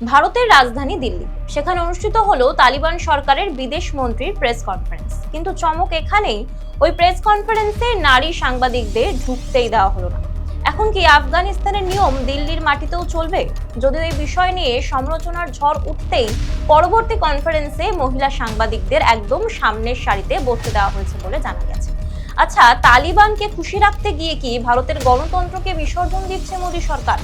ভারতের রাজধানী দিল্লি। সেখানে অনুষ্ঠিত হলো তালিবান সরকারের বিদেশ মন্ত্রীর প্রেস কনফারেন্স কিন্তু চমক এখানেই, ওই প্রেস কনফারেন্সে নারী সাংবাদিকদের ঢুকতেই দেওয়া হলো না। এখন কি আফগানিস্তানের নিয়ম দিল্লির মাটিতেও চলবে? যদিও এই বিষয় নিয়ে সমালোচনার ঝড় উঠতেই পরবর্তী কনফারেন্সে মহিলা সাংবাদিকদের একদম সামনের সারিতে বসতে দেওয়া হয়েছে বলে জানা গেছে। আচ্ছা তালিবানকে খুশি রাখতে গিয়ে কি ভারতের গণতন্ত্রকে বিসর্জন দিচ্ছে মোদী সরকার?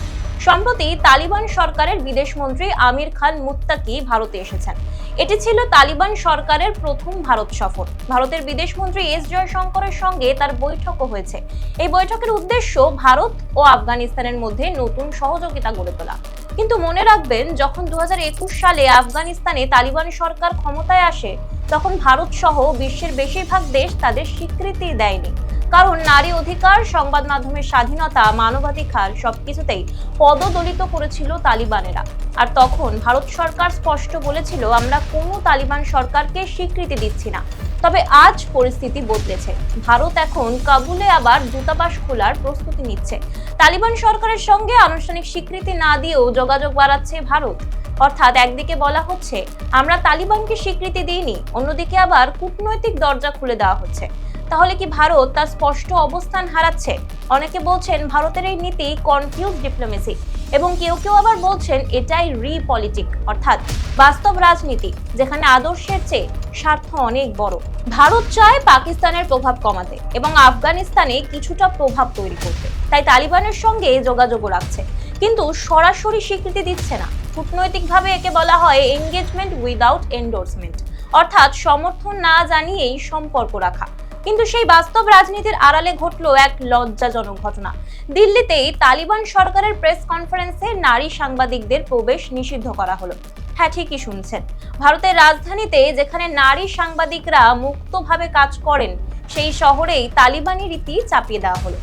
সম্প্রতি তালিবান সরকারের বিদেশ মন্ত্রী আমির খান মুত্তাকি ভারতে এসেছেন। এটি ছিল তালিবান সরকারের প্রথম ভারত সফর। ভারতের বিদেশ মন্ত্রী এস জয়শঙ্করের সঙ্গে তার বৈঠকও হয়েছে। এই বৈঠকের উদ্দেশ্য ভারত ও আফগানিস্তানের মধ্যে নতুন সহযোগিতা গড়ে তোলা। কিন্তু মনে রাখবেন, যখন দু হাজার একুশ সালে আফগানিস্তানে তালিবান সরকার ক্ষমতায় আসে, তখন ভারত সহ বিশ্বের বেশিরভাগ দেশ তাদের স্বীকৃতি দেয়নি। কারণ নারী অধিকার, সংবাদ মাধ্যমের স্বাধীনতা, মানবাধিকার সবকিছুতেই পদদলিত করেছিল তালিবানেরা। আর তখন ভারত সরকার স্পষ্ট বলেছিল, আমরা কোনো তালিবান সরকারকে স্বীকৃতি দিচ্ছি না। তবে আজ পরিস্থিতি বদলেছে। ভারত এখন কাবুলে আবার দূতাবাস খোলার প্রস্তুতি নিচ্ছে। তালিবান সরকারের সঙ্গে আনুষ্ঠানিক স্বীকৃতি না দিয়েও যোগাযোগ বাড়াচ্ছে ভারত। অর্থাৎ একদিকে বলা হচ্ছে, আমরা তালিবানকে স্বীকৃতি দিইনি, অন্যদিকে আবার কূটনৈতিক দরজা খুলে দেওয়া হচ্ছে। তাহলে কি ভারত তার স্পষ্ট অবস্থান হারাচ্ছে? অনেকে বলছেন ভারতের এই নীতি কনফিউজ ডিপ্লোমেসি এবং কেউ কেউ আবার বলছেন এটাই রিপলিটিক অর্থাৎ বাস্তব রাজনীতি, যেখানে আদর্শের চেয়ে স্বার্থ অনেক বড়। ভারত চায় পাকিস্তানের প্রভাব কমাতে এবং আফগানিস্তানে কিছুটা প্রভাব তৈরি করতে। তাই তালিবানের সঙ্গে যোগাযোগও রাখছে। কিন্তু সরাসরি স্বীকৃতি দিচ্ছে না। কূটনৈতিকভাবে একে বলা হয় এঙ্গেজমেন্ট উইদাউট এন্ডোর্সমেন্ট অর্থাৎ সমর্থন না জানিয়েই সম্পর্ক রাখা। কিন্তু সেই বাস্তব রাজনীতির আড়ালে ঘটলো এক লজ্জাজনক ঘটনা। দিল্লিতেই তালিবান সরকারের প্রেস কনফারেন্সে নারী সাংবাদিকদের প্রবেশ নিষিদ্ধ করা হলো। হ্যাঁ ঠিকই শুনছেন। ভারতের রাজধানীতে যেখানে নারী সাংবাদিকরা মুক্তভাবে কাজ করেন, সেই শহরেই তালিবানি রীতি চাপিয়ে দেওয়া হলো।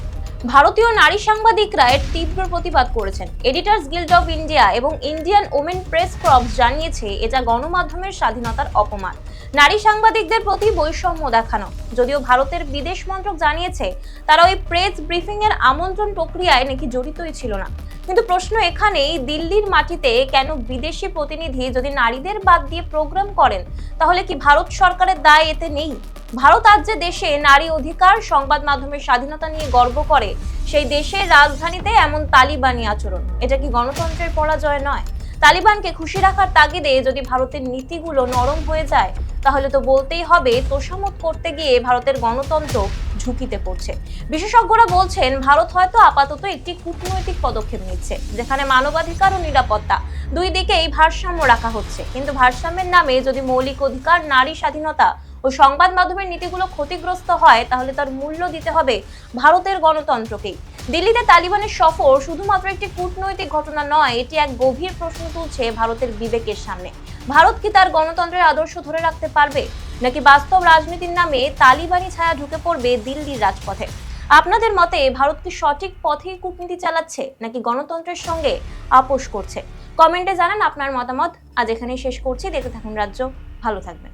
ভারতীয় নারী সাংবাদিকরা এর তীব্র প্রতিবাদ করেছেন। এডিটার্স গিল্ড অফ ইন্ডিয়া এবং ইন্ডিয়ান ওমেন প্রেস ক্রপস জানিয়েছে, এটা গণমাধ্যমের স্বাধীনতার অপমান। নারী সাংবাদিকদের প্রতি বৈষম্য দেখানো। যদিও ভারতের বিদেশ মন্ত্রক জানিয়েছে, তারা ওই প্রেস ব্রিফিং এর আমন্ত্রণ প্রক্রিয়ায় নাকি জড়িতই ছিল না। কিন্তু প্রশ্ন এখানেই, দিল্লির মাটিতে কেন বিদেশি প্রতিনিধি যদি নারীদের বাদ দিয়ে প্রোগ্রাম করেন, তাহলে কি ভারত সরকারের দায় এতে নেই? ভারত আজ যে দেশে নারী অধিকার সংবাদ মাধ্যমের স্বাধীনতা নিয়ে গর্ব করে, সেই দেশের রাজধানীতে এমন তালিবানি আচরণ। এটা কি গণতন্ত্রের পরাজয় নয়? তালিবানকে খুশি রাখার তাগিদে যদি ভারতের নীতিগুলো নরম হয়ে যায়, তাহলে তো বলতেই হবে তোষামত করতে গিয়ে ভারতের গণতন্ত্র ঝুঁকিতে পড়ছে। বিশেষজ্ঞরা বলছেন, ভারত হয়তো আপাতত একটি কূটনৈতিক পদক্ষেপ নিচ্ছে, যেখানে মানবাধিকার ও নিরাপত্তা দুই দিকেই ভারসাম্য রাখা হচ্ছে। কিন্তু ভারসাম্যের নামে যদি মৌলিক অধিকার, নারী স্বাধীনতা ও সংবাদ মাধ্যমের নীতিগুলো ক্ষতিগ্রস্ত হয়, তাহলে তার মূল্য দিতে হবে ভারতের গণতন্ত্রকেই। দিল্লিতে তালিবানের সফর শুধুমাত্র একটি কূটনৈতিক ঘটনা নয়, এটি এক গভীর প্রশ্ন তুলছে ভারতের বিবেকের সামনে। ভারত কি তার গণতন্ত্রের আদর্শ ধরে রাখতে পারবে, নাকি বাস্তব রাজনীতির নামে তালিবানি ছায়া ঢুকে পড়বে দিল্লির রাজপথে? আপনাদের মতে ভারত কি সঠিক পথেই কূটনীতি চালাচ্ছে, নাকি গণতন্ত্রের সঙ্গে আপোষ করছে? কমেন্টে জানান আপনার মতামত। আজ এখানেই শেষ করছি। দেখতে থাকুন রাজ্য। ভালো থাকবেন।